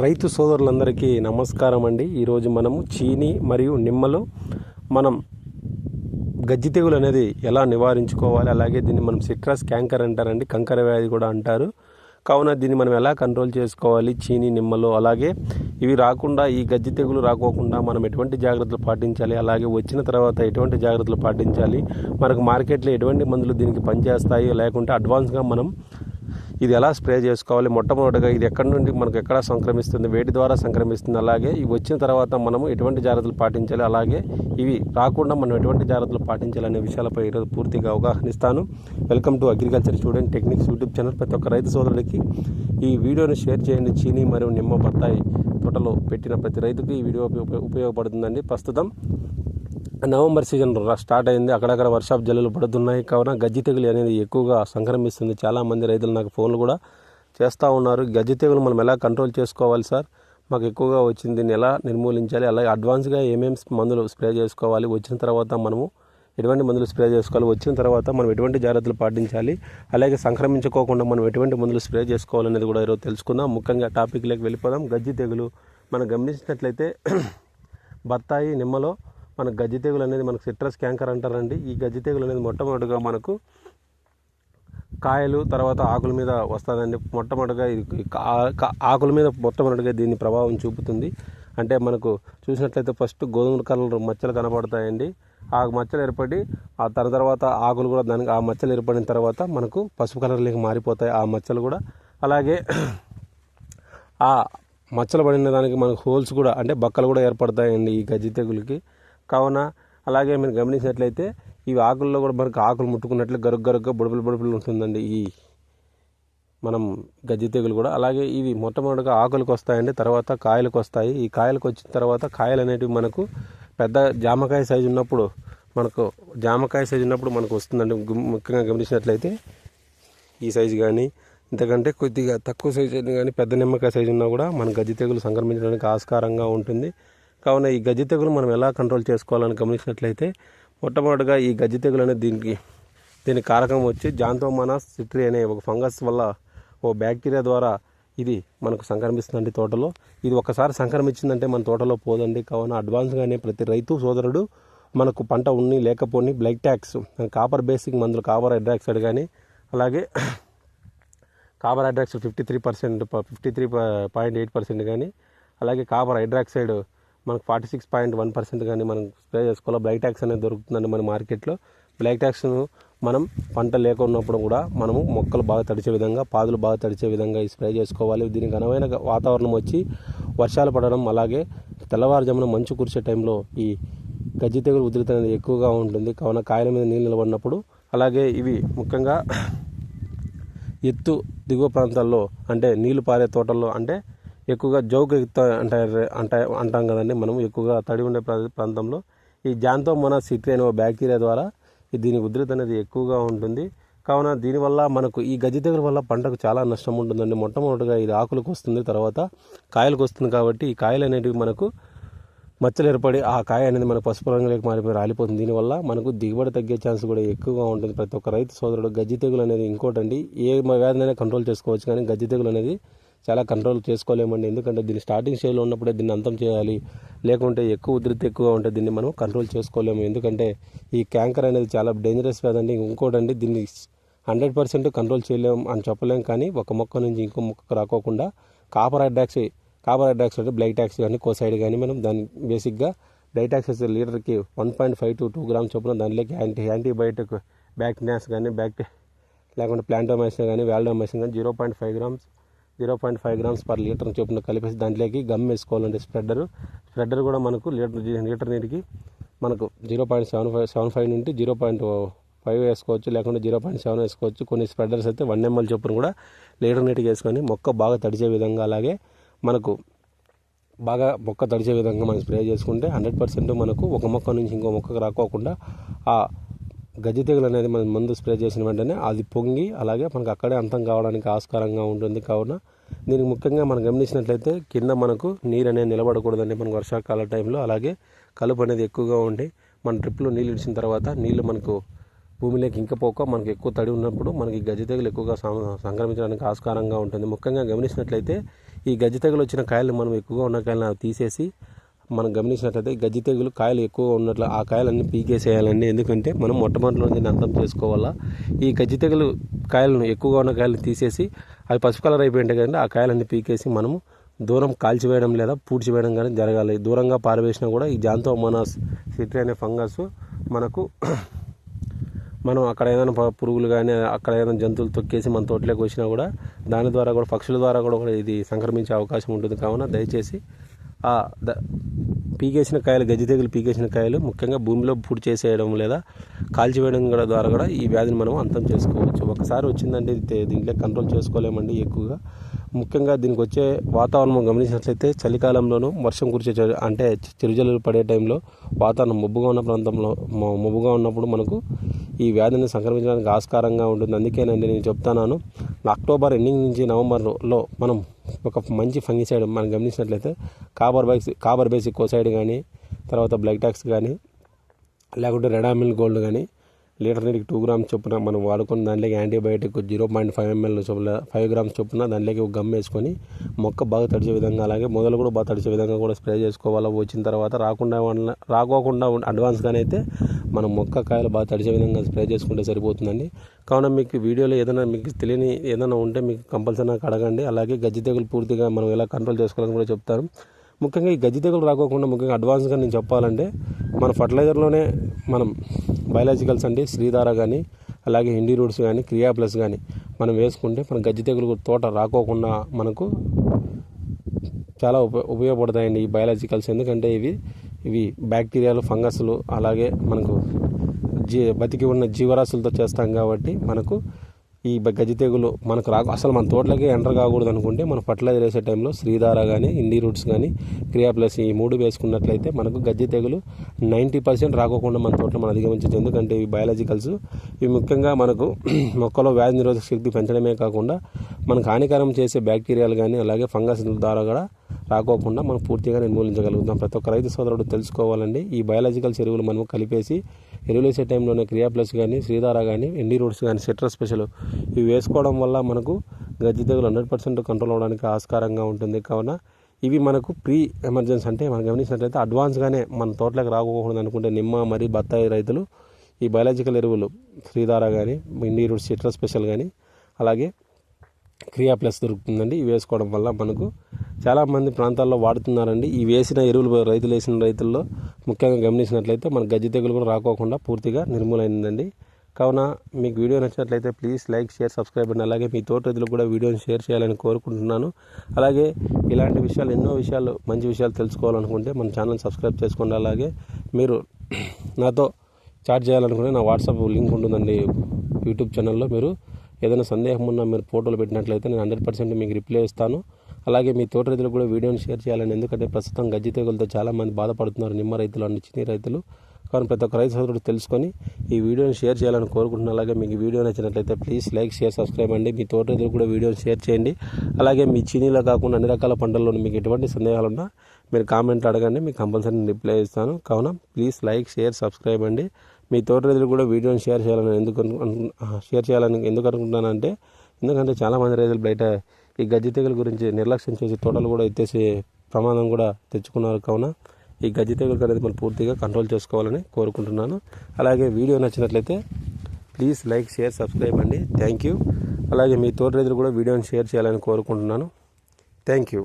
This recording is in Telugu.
రైతు సోదరులందరికీ నమస్కారం అండి ఈరోజు మనము చీని మరియు నిమ్మలు మనం గజ్జి తెగులు అనేది ఎలా నివారించుకోవాలి? అలాగే దీన్ని మనం సిట్రస్ క్యాంకర్ అంటారండి. కంకర వ్యాధి కూడా అంటారు. కావున దీన్ని మనం ఎలా కంట్రోల్ చేసుకోవాలి? చీని నిమ్మలు అలాగే ఇవి రాకుండా ఈ గజ్జి తెగులు రాకోకుండా మనం ఎటువంటి జాగ్రత్తలు పాటించాలి? అలాగే వచ్చిన తర్వాత ఎటువంటి జాగ్రత్తలు పాటించాలి? మనకు మార్కెట్లో ఎటువంటి మందులు దీనికి పనిచేస్తాయి? లేకుంటే అడ్వాన్స్గా మనం ఇది ఎలా స్ప్రే చేసుకోవాలి? మొట్టమొదటిగా ఇది ఎక్కడి నుండి మనకు ఎక్కడ సంక్రమిస్తుంది? వేటి ద్వారా సంక్రమిస్తుంది. అలాగే ఇవి వచ్చిన తర్వాత మనము ఎటువంటి జాగ్రత్తలు పాటించాలి? అలాగే ఇవి రాకుండా మనం ఎటువంటి జాగ్రత్తలు పాటించాలి అనే విషయాలపై ఈరోజు పూర్తిగా అవగాహన ఇస్తాను. Welcome to agriculture student techniques YouTube channel. ప్రతి ఒక్క రైతు సోదరుడికి ఈ వీడియోని షేర్ చేయండి. చీని మరియు నిమ్మ బత్తాయి తోటలో పెట్టిన ప్రతి రైతుకు ఈ వీడియో ఉపయోగ- ఉపయోగపడుతుందండి. ప్రస్తుతం నవంబర్ సీజన్ స్టార్ట్ అయింది. అక్కడక్కడ వర్షాపు జల్లులు పడుతున్నాయి. కావున గజ్జి తెగులు అనేది ఎక్కువగా సంక్రమిస్తుంది. చాలామంది రైతులు నాకు ఫోన్లు కూడా చేస్తూ ఉన్నారు. గజ్జి తెగులు మనం ఎలా కంట్రోల్ చేసుకోవాలి సార్? మాకు ఎక్కువగా వచ్చింది దీన్ని ఎలా నిర్మూలించాలి. అలాగే అడ్వాన్స్గా ఏమేమి మందులు స్ప్రే చేసుకోవాలి? వచ్చిన తర్వాత మనము ఎటువంటి మందులు స్ప్రే చేసుకోవాలి? వచ్చిన తర్వాత మనం ఎటువంటి జాగ్రత్తలు పాటించాలి? అలాగే సంక్రమించుకోకుండా మనం ఎటువంటి మందులు స్ప్రే చేసుకోవాలనేది కూడా ఈరోజు తెలుసుకుందాం. ముఖ్యంగా టాపిక్లోకి వెళ్ళిపోదాం. గజ్జి తెగులు మనం గమనించినట్లయితే బత్తాయి నిమ్మలో మన గజ్జి తెగులు అనేది మనకు సిట్రస్ క్యాంకర్ అంటారండి. ఈ గజ్జి తెగులు అనేది మొట్టమొదటిగా మనకు కాయలు తర్వాత ఆకుల మీద వస్తుందండి. మొట్టమొదటిగా ఇది ఆకుల మీద మొట్టమొదటిగా దీని ప్రభావం చూపుతుంది. అంటే మనకు చూసినట్లయితే ఫస్ట్ గోధుమ కలర్ మచ్చలు కనబడతాయండి. ఆ మచ్చలు ఏర్పడి ఆ తన తర్వాత ఆకులు కూడా దానికి ఆ మచ్చలు ఏర్పడిన తర్వాత మనకు పసుపు కలర్లోకి మారిపోతాయి ఆ మచ్చలు కూడా. అలాగే ఆ మచ్చలు పడిన దానికి మనకు హోల్స్ కూడా అంటే బక్కలు కూడా ఏర్పడతాయండి ఈ గజ్జి తెగులకి. కావున అలాగే మీరు గమనించినట్లయితే ఇవి ఆకుల్లో కూడా మనకు ఆకులు ముట్టుకున్నట్లు గరుగ్ గరుగ్గా బుడబులు బుడబులు ఉంటుందండి ఈ మనం గజ్జి తెగులు కూడా. అలాగే ఇవి మొట్టమొదటిగా ఆకులకు వస్తాయండి తర్వాత కాయలకు వస్తాయి. ఈ కాయలకు వచ్చిన తర్వాత కాయలు అనేటివి మనకు పెద్ద జామకాయ సైజు ఉన్నప్పుడు మనకు జామకాయ సైజు ఉన్నప్పుడు మనకు వస్తుందండి. ముఖ్యంగా గమనించినట్లయితే ఈ సైజు కానీ ఇంతకంటే కొద్దిగా తక్కువ సైజు కానీ పెద్ద నిమ్మకాయ సైజు ఉన్నా కూడా మన గజ్జి తెగులు సంక్రమించడానికి ఆస్కారంగా ఉంటుంది. కావున ఈ గజ్జి తెగులు మనం ఎలా కంట్రోల్ చేసుకోవాలని గమనించినట్లయితే మొట్టమొదటిగా ఈ గజ్జి తెగులు అనేది దీనికి దీని కారకం వచ్చి జాంతోమానాస్ సిట్రీ అనే ఒక ఫంగస్ వల్ల ఓ బ్యాక్టీరియా ద్వారా ఇది మనకు సంక్రమిస్తుందండి తోటలో. ఇది ఒకసారి సంక్రమించిందంటే మన తోటలో పోదండి. కావున అడ్వాన్స్గానే ప్రతి రైతు సోదరుడు మనకు పంట ఉన్ని లేకపోని బ్లడ్ ట్యాక్స్ కాపర్ బేసిక్ మందులు కాపర్ హైడ్రాక్సైడ్ కానీ అలాగే copper hydroxide fifty three percent fifty three point eight percent కానీ అలాగే కాపర్ హైడ్రాక్సైడ్ మనకు forty six point one percent కానీ మనం స్ప్రే చేసుకోవాలి? బ్లైక్ ట్యాక్స్ అనేది దొరుకుతుందండి మన మార్కెట్లో. బ్లైక్ ట్యాక్స్ను మనం పంట లేకున్నప్పుడు కూడా మనము మొక్కలు బాగా తడిచే విధంగా పాదులు బాగా తడిచే విధంగా ఈ స్ప్రే చేసుకోవాలి. దీనికి అనువైన వాతావరణం వచ్చి వర్షాలు పడడం అలాగే తెల్లవారుజామున మంచు కురిసే టైంలో ఈ గజ్జి తెగులు ఉధృతి అనేది ఎక్కువగా ఉంటుంది. కావున కాయల మీద నీళ్ళు నిలబడినప్పుడు అలాగే ఇవి ముఖ్యంగా ఎత్తు దిగువ ప్రాంతాల్లో అంటే నీళ్ళు పారే తోటల్లో అంటే ఎక్కువగా జోక్ ఎక్కుతా అంటారు అంటా అంటాం కదండి మనం ఎక్కువగా తడి ఉండే ప్రా- ప్రాంతంలో. ఈ జాంతో మన సిట్రీ అనే బ్యాక్టీరియా ద్వారా ఈ దీని ఉధృతి అనేది ఎక్కువగా ఉంటుంది. కావున దీనివల్ల మనకు ఈ గజ్జి తెగుల వల్ల పంటకు చాలా నష్టం ఉంటుందండి. మొట్టమొదటిగా ఇది ఆకులకు వస్తుంది తర్వాత కాయలకు వస్తుంది కాబట్టి ఈ కాయలు అనేటివి మనకు మచ్చలు ఏర్పడి ఆ కాయ అనేది మన పసుపు రంగులోకి మారిపోయి రాలిపోతుంది. దీనివల్ల మనకు దిగుబడి తగ్గే ఛాన్స్ కూడా ఎక్కువగా ఉంటుంది. ప్రతి ఒక్క రైతు సోదరుడు గజ్జి తెగులు అనేది ఇంకోటండి. ఏ వ్యాధినైనా కంట్రోల్ చేసుకోవచ్చు కానీ గజ్జి తెగులు అనేది చాలా కంట్రోల్ చేసుకోలేమండి ఎందుకంటే దీన్ని స్టార్టింగ్ స్టేజ్లో ఉన్నప్పుడే దీన్ని అంతం చేయాలి. లేకుంటే ఎక్కువ ఉధృతి ఎక్కువ ఉంటే దీన్ని మనం కంట్రోల్ చేసుకోలేము. ఎందుకంటే ఈ క్యాంకర్ అనేది చాలా డేంజరస్ ఇంకోటి అండి ఇంకోటండి దీన్ని హండ్రెడ్ పర్సెంట్ కంట్రోల్ చేయలేం అని చెప్పలేం. కానీ ఒక మొక్క నుంచి ఇంకో మొక్కకు రాకోకుండా కాపర్ హైడ్రాక్స్ కాపర్ హైడ్రాక్స్ అంటే బ్లైట్ ట్యాక్స్ కానీ కోసైడ్ కానీ మనం దాన్ని బేసిక్గా డైటాక్సెస్ లీటర్కి one point five to two grams చొప్పున దానిలోకి యాంటీ యాంటీబయాటిక్ బ్యాక్టీరియాస్ కానీ బ్యాక్టీ లేకుంటే ప్లాంటోమైసిన్ కానీ వ్యాల్డోమైసిన్ కానీ zero point five grams zero point five grams per litre చొప్పున కలిపేసి దాంట్లోకి గమ్ వేసుకోవాలండి స్ప్రెడ్డర్. స్ప్రెడ్డర్ కూడా మనకు లీటర్ లీటర్ నీటికి మనకు zero point seven five seven five నుండి జీరో పాయింట్ ఫైవ్ వేసుకోవచ్చు లేకుంటే జీరో పాయింట్ సెవెన్ వేసుకోవచ్చు. కొన్ని స్ప్రెడర్స్ అయితే వన్ ఎంఎల్ చొప్పున కూడా లీటర్ నీటికి వేసుకొని మొక్క బాగా తడిచే విధంగా అలాగే మనకు బాగా మొక్క తడిచే విధంగా మనం స్ప్రే చేసుకుంటే హండ్రెడ్ పర్సెంట్ మనకు ఒక మొక్క నుంచి ఇంకో మొక్కకు రాకోకుండా ఆ గజ్జి తెగులు అనేది మనం మందు స్ప్రే చేసిన వెంటనే అది పొంగి అలాగే మనకు అక్కడే అంతం కావడానికి ఆస్కారంగా ఉంటుంది కావున దీనికి ముఖ్యంగా మనం గమనించినట్లయితే కింద మనకు నీరు అనేది నిలబడకూడదండి మనకు వర్షాకాల టైంలో. అలాగే కలుపు అనేది ఎక్కువగా ఉండి మన డ్రిప్లో నీళ్ళు ఇడిచిన తర్వాత నీళ్ళు మనకు భూమిలోకి ఇంకపోక మనకు ఎక్కువ తడి ఉన్నప్పుడు మనకి గజ్జి తెగులు ఎక్కువగా సంక్రమించడానికి ఆస్కారంగా ఉంటుంది. ముఖ్యంగా గమనించినట్లయితే ఈ గజ్జి తెగులు వచ్చిన కాయలు మనం ఎక్కువగా ఉన్న కాయలను తీసేసి మనం గమనించినట్లయితే గజ్జి తెగులు కాయలు ఎక్కువగా ఉన్నట్లు ఆ కాయలన్నీ పీకేసేయాలండి. ఎందుకంటే మనం మొట్టమొదటిలో దీన్ని అర్థం చేసుకోవాలా. ఈ గజ్జి తెగులు కాయలను ఎక్కువగా ఉన్న కాయలను తీసేసి అవి పసుపు కలర్ అయిపోయింటాయి కదండి ఆ కాయలన్నీ పీకేసి మనము దూరం కాల్చివేయడం లేదా పూడ్చివేయడం కానీ జరగాలి. దూరంగా పారవేసినా కూడా ఈ జాంతోమోనాస్ సిట్రీ అనే ఫంగస్ మనకు మనం అక్కడ ఏదైనా ప- పురుగులు కానీ అక్కడ ఏదైనా జంతువులు తొక్కేసి మన తోటలోకి వచ్చినా కూడా దాని ద్వారా కూడా పక్షుల ద్వారా కూడా కూడా ఇది సంక్రమించే అవకాశం ఉంటుంది. కావున దయచేసి ఆ ద పీకేసిన కాయలు గజ్జి తెగులు పీకేసిన కాయలు ముఖ్యంగా భూమిలో పూడి చేసేయడం లేదా కాల్చివేయడం కూడా ద్వారా కూడా ఈ వ్యాధిని మనం అంతం చేసుకోవచ్చు. ఒకసారి వచ్చిందంటే దీంట్లో కంట్రోల్ చేసుకోలేమండి ఎక్కువగా. ముఖ్యంగా దీనికి వచ్చే వాతావరణం గమనించినట్లయితే చలికాలంలోనూ వర్షం కురిచే అంటే చిరుజల్లులు పడే టైంలో వాతావరణం మబ్బుగా ఉన్న ప్రాంతంలో మబ్బుగా ఉన్నప్పుడు మనకు ఈ వ్యాధిని సంక్రమించడానికి ఆస్కారంగా ఉంటుంది. అందుకేనండి నేను చెప్తాను అక్టోబర్ ఎండింగ్ నుంచి నవంబర్లో మనం ఒక మంచి ఫంగిసైడ్ మనం గమనించినట్లయితే కాబర్ బైక్స్ కాబర్ బేసిక్ కోసైడ్ కానీ తర్వాత బ్లైటాక్స్ కానీ లేకుంటే రెడామిల్ గోల్డ్ కానీ లీటర్ నీటికి టూ గ్రామ్స్ చొప్పున మనం వాడుకున్న దాంట్లోకి antibiotic zero point five ML చొప్పున ఫైవ్ గ్రామ్స్ చొప్పున దాంట్లోకి ఒక గమ్ వేసుకొని మొక్క బాగా తడిచే విధంగా అలాగే మొదలు కూడా బాగా తడిచే విధంగా కూడా స్ప్రే చేసుకోవాలి. వచ్చిన తర్వాత రాకుండా రాకోకుండా అడ్వాన్స్గానైతే అడ్వాన్స్గానే అయితే మనం మొక్క కాయలు బాగా తడిచే విధంగా స్ప్రే చేసుకుంటే సరిపోతుందండి. కావున మీకు వీడియోలో ఏదైనా మీకు తెలియని ఏదైనా ఉంటే మీకు కంపల్సరీ నాకు అడగండి. అలాగే గజ్జి తెగులు పూర్తిగా మనం ఎలా కంట్రోల్ చేసుకోవాలని కూడా చెప్తాను ముఖ్యంగా ఈ గజ్జి తెగులు రాకోకుండా ముఖ్యంగా అడ్వాన్స్గా నేను చెప్పాలంటే మన ఫర్టిలైజర్లోనే మనం బయలాజికల్స్ అంటే శ్రీధార కానీ అలాగే ఇండి రూట్స్ కానీ క్రియా ప్లస్ కానీ మనం వేసుకుంటే మన గజ్జి తెగులు తోట రాకోకుండా మనకు చాలా ఉప ఉపయోగపడతాయండి ఈ బయాలజికల్స్ ఎందుకంటే ఇవి ఇవి బ్యాక్టీరియాలు ఫంగస్లు అలాగే మనకు జీ బతికి ఉన్న జీవరాశులతో చేస్తాం కాబట్టి మనకు ఈ గజ్జి తెగులు మనకు రా అసలు మన తోటలకే ఎంటర్ కాకూడదు అనుకుంటే మనం ఫర్టిలైజర్ వేసే టైంలో శ్రీధార కానీ ఇండి రూట్స్ కానీ క్రియా ప్లస్ ఈ మూడు వేసుకున్నట్లయితే మనకు గజ్జి తెగులు నైంటీ పర్సెంట్ రాకోకుండా మన తోటలో మనం అధిగమించవచ్చు. ఎందుకంటే ఈ బయాలజికల్స్. ఇవి ముఖ్యంగా మనకు మొక్కలో వ్యాధి నిరోధక శక్తి పెంచడమే కాకుండా మనకు హానికరం చేసే బ్యాక్టీరియాలు కానీ అలాగే ఫంగస్ ద్వారా కూడా రాకోకుండా మనం పూర్తిగా నిర్మూలించగలుగుతాం. ప్రతి ఒక్క రైతు సోదరుడు తెలుసుకోవాలండి. ఈ బయాలజికల్స్ ఎరువులు మనం కలిపేసి ఎరువులు వేసే టైంలోనే క్రియా ప్లస్ కానీ శ్రీధార కానీ ఎండి రూట్స్ కానీ సిట్రస్ స్పెషల్ ఇవి వేసుకోవడం వల్ల మనకు గజ్జి తెగులు హండ్రెడ్ పర్సెంట్ కంట్రోల్ అవడానికి ఆస్కారంగా ఉంటుంది. కావున ఇవి మనకు ప్రీ ఎమర్జెన్సీ అంటే మనం గమనించినట్లయితే అడ్వాన్స్గానే మన తోటలోకి రాకూడదు అనుకుంటే నిమ్మ మరియు బత్తాయి రైతులు ఈ బయాలజికల్ ఎరువులు శ్రీధార కానీ ఇండి రూట్స్ సిట్రస్ స్పెషల్ కానీ అలాగే క్రియా ప్లస్ దొరుకుతుందండి. ఇవి వేసుకోవడం వల్ల మనకు చాలామంది ప్రాంతాల్లో వాడుతున్నారండి. ఈ వేసిన ఎరువులు రైతులు వేసిన రైతుల్లో ముఖ్యంగా గమనించినట్లయితే మన గజ్జి తెగులు కూడా రాకోకుండా పూర్తిగా నిర్మూలైందండి. కావున మీకు వీడియో నచ్చినట్లయితే ప్లీజ్ లైక్ షేర్ సబ్స్క్రైబ్ అండి. అలాగే మీ తోట కూడా వీడియోని షేర్ చేయాలని కోరుకుంటున్నాను. అలాగే ఇలాంటి విషయాలు ఎన్నో విషయాలు మంచి విషయాలు తెలుసుకోవాలనుకుంటే మన ఛానల్ సబ్స్క్రైబ్ చేసుకోండి. అలాగే మీరు నాతో చాట్ చేయాలనుకుంటే నా వాట్సాప్ లింక్ ఉంటుందండి యూట్యూబ్ ఛానల్లో. మీరు ఏదైనా సందేహం ఉన్నా మీరు ఫోటోలు పెట్టినట్లయితే నేను హండ్రెడ్ పర్సెంట్ మీకు రిప్లై ఇస్తాను. అలాగే మీ తోట రైతులకు కూడా వీడియోని షేర్ చేయాలని. ఎందుకంటే ప్రస్తుతం గజ్జి తెగులతో చాలామంది బాధపడుతున్నారు నిమ్మ రైతులు అండ్ చిన్ని రైతులు. కానీ ప్రతి ఒక్క రైతు సోదరుడు తెలుసుకొని ఈ వీడియోని షేర్ చేయాలని కోరుకుంటున్నాను. అలాగే మీకు వీడియో నచ్చినట్లయితే ప్లీజ్ లైక్ షేర్ సబ్స్క్రైబ్ అండి. మీ తోట రైతులు కూడా వీడియోని షేర్ చేయండి. అలాగే మీ చీనీలో కాకుండా అన్ని రకాల పంటల్లో మీకు ఎటువంటి సందేహాలు ఉన్నా మీరు కామెంట్ అడగండి. మీకు కంపల్సరీ రిప్లై ఇస్తాను. కావున ప్లీజ్ లైక్ షేర్ సబ్స్క్రైబ్ అండి. మీ తోట రైతులు కూడా వీడియోని షేర్ చేయాలని ఎందుకు షేర్ చేయాలని ఎందుకు అనుకుంటున్నానంటే ఎందుకంటే చాలామంది రైతులు బయట ఈ గజ్జి తెగుల గురించి నిర్లక్ష్యం చేసి తోటలు కూడా ఎత్తేసి ప్రమాదం కూడా తెచ్చుకున్నారు. కావున ఈ గజ్జి తెగులు అనేది మనం పూర్తిగా కంట్రోల్ చేసుకోవాలని కోరుకుంటున్నాను. అలాగే వీడియో నచ్చినట్లయితే ప్లీజ్ లైక్ షేర్ సబ్స్క్రైబ్ అండి. థ్యాంక్ యూ అలాగే మీ తోటి రైతులు కూడా వీడియోని షేర్ చేయాలని కోరుకుంటున్నాను. Thank you